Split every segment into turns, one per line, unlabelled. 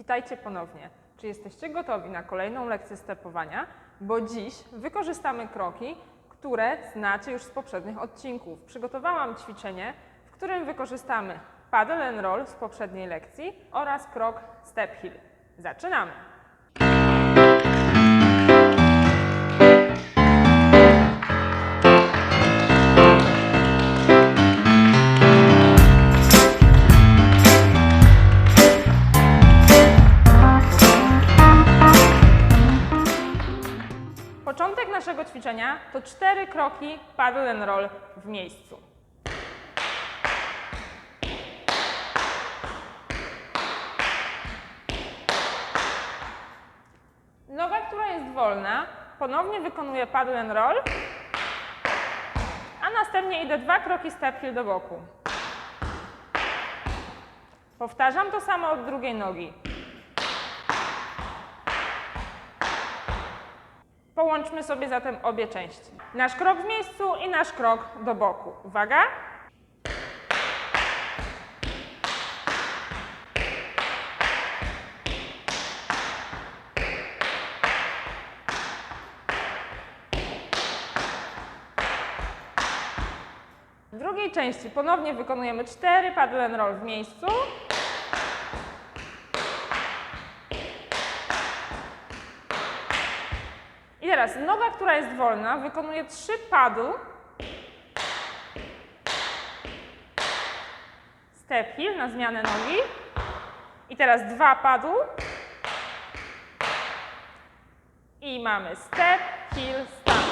Witajcie ponownie. Czy jesteście gotowi na kolejną lekcję stepowania? Bo dziś wykorzystamy kroki, które znacie już z poprzednich odcinków. Przygotowałam ćwiczenie, w którym wykorzystamy paddle and roll z poprzedniej lekcji oraz krok step hill. Zaczynamy! Ćwiczenia to cztery kroki and roll w miejscu. Noga, która jest wolna, ponownie wykonuje paddle and roll, a następnie idę dwa kroki step hill do boku. Powtarzam to samo od drugiej nogi. Połączmy sobie zatem obie części. Nasz krok w miejscu i nasz krok do boku. Uwaga! W drugiej części ponownie wykonujemy cztery paddle and roll w miejscu. Teraz noga, która jest wolna, wykonuje trzy paddle. Step heel na zmianę nogi. I teraz dwa paddle. I mamy step, heel, stamp.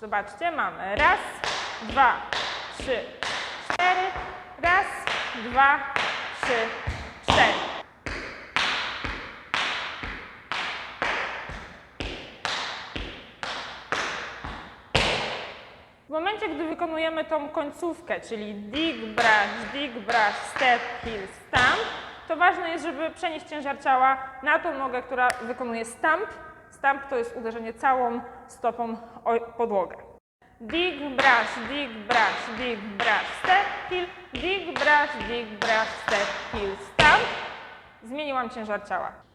Zobaczcie, mamy raz, dwa, trzy, cztery. Raz, dwa, trzy, cztery. Momencie, gdy wykonujemy tą końcówkę, czyli dig, brush, dig, brush, step, heel, stamp, to ważne jest, żeby przenieść ciężar ciała na tą nogę, która wykonuje stamp. Stamp to jest uderzenie całą stopą o podłogę. Dig, brush, dig, brush, dig, brush, step, heel, dig, brush, dig, brush, step, heel, stamp. Zmieniłam ciężar ciała.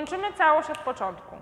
Łączymy całość od początku.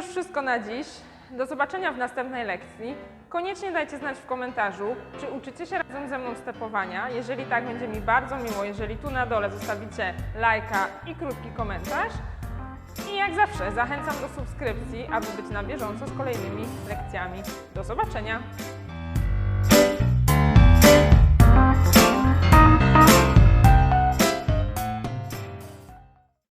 Już wszystko na dziś. Do zobaczenia w następnej lekcji. Koniecznie dajcie znać w komentarzu, czy uczycie się razem ze mną stepowania. Jeżeli tak, będzie mi bardzo miło, jeżeli tu na dole zostawicie lajka i krótki komentarz. I jak zawsze zachęcam do subskrypcji, aby być na bieżąco z kolejnymi lekcjami. Do zobaczenia!